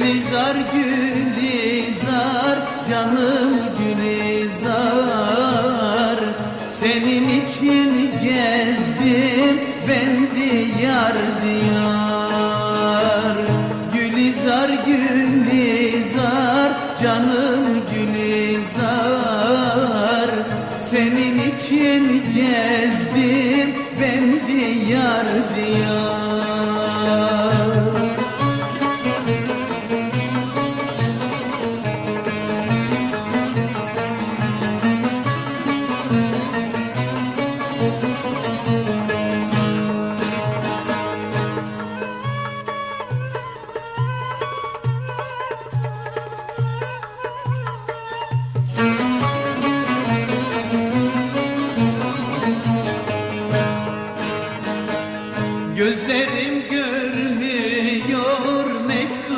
Gülizar Gülizar canım Gülizar. Senin için gezdim ben diyar diyar. Gülizar Gülizar canım Gülizar. Senin için gezdim ben diyar diyar. Gözlerim görmüyor